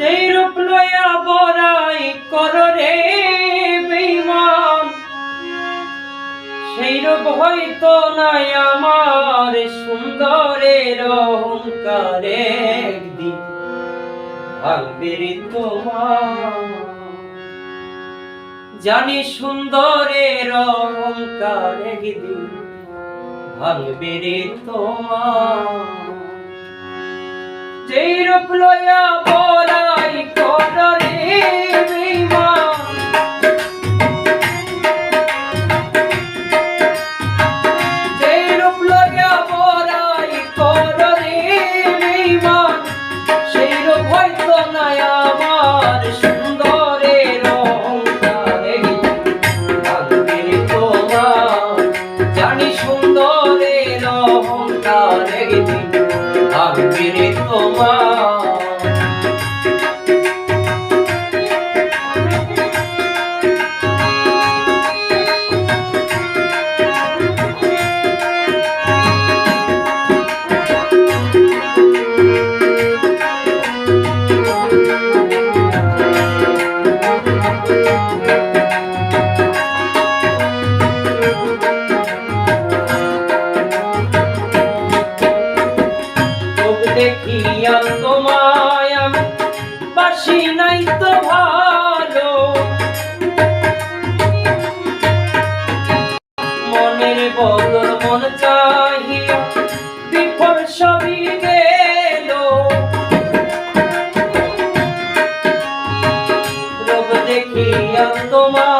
যেই রূপ লয়া বড়াই কর রে বেঈমান। সেই রূপ হয়তো নাই আমার সুন্দরের অহংকারে একদিন। ভাঙবে জানি সুন্দরের অহংকার একদিন ভাঙবে রে তোমার। যেই রূপ লয়া বড়াই কর মনের বদল মন চাহি বিফল সবই গেল। রব দেখিয়া তোমায়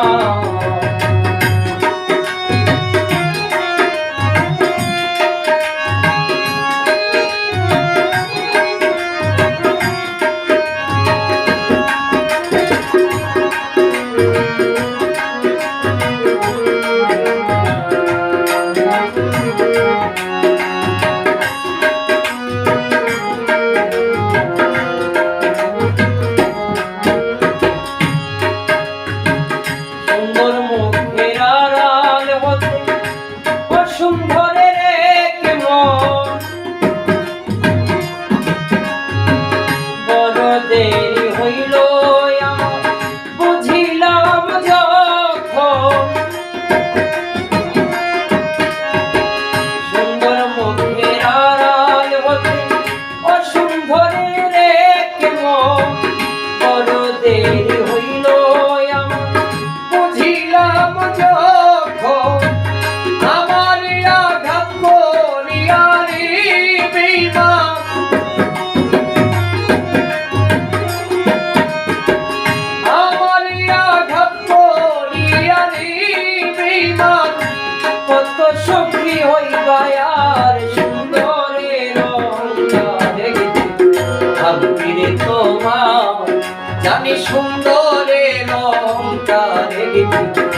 Thank you.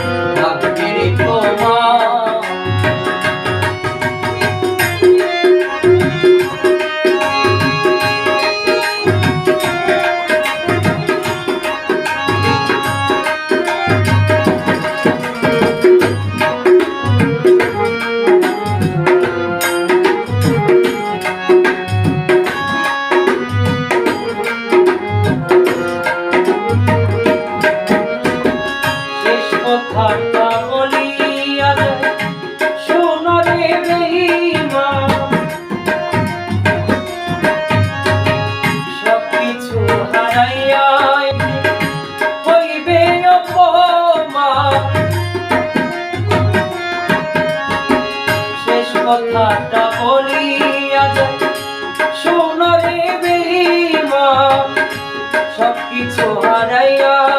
কথাটা বলি আজ। সোনারে বেহিমা সবকিছু হারাইয়া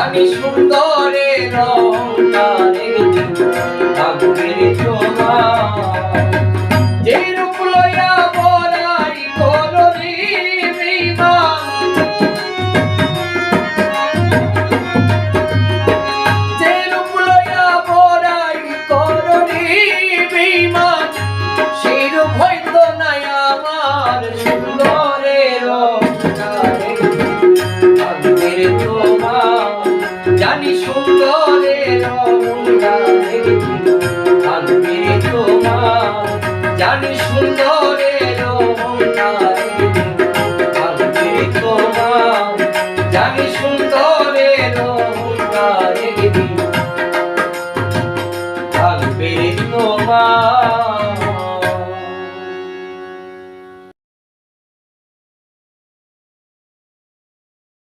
জানি সুন্দরের ভাগ্যের তোমার। জানি সুন্দরের